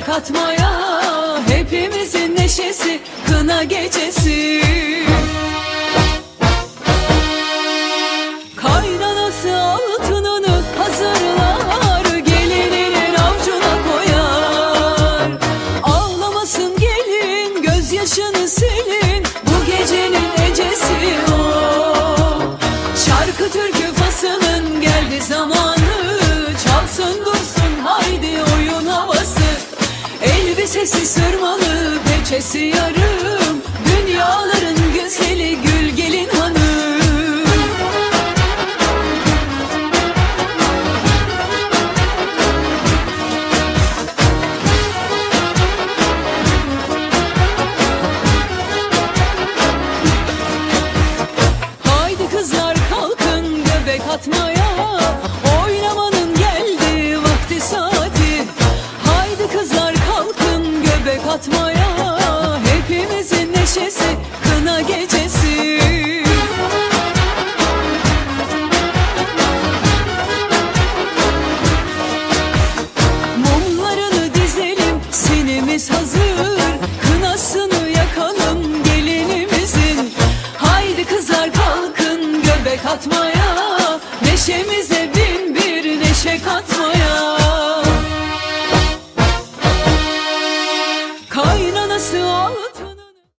kalkın göbek atmaya Hepimizin neşesi kına gecesi. Kaynanası altınını hazırlar Gelininin avcuna koyar. Ağlamasın gelin gözyaşını silin Bu gecenin ecesi o. Şarkı türkü fasılın geldi zamanı Elbisesi sırmalı peçesi yarım. Dünyaların güzeli gül gelin hanım. Haydi kızlar kalkın göbek atmaya göbek atmaya Hepimizin neşesi kına gecesi. Mumlarını dizelim sinimiz hazır. Kınasını yakalım gelinimizin. Haydi kızlar kalkın göbek atmaya Neşemiz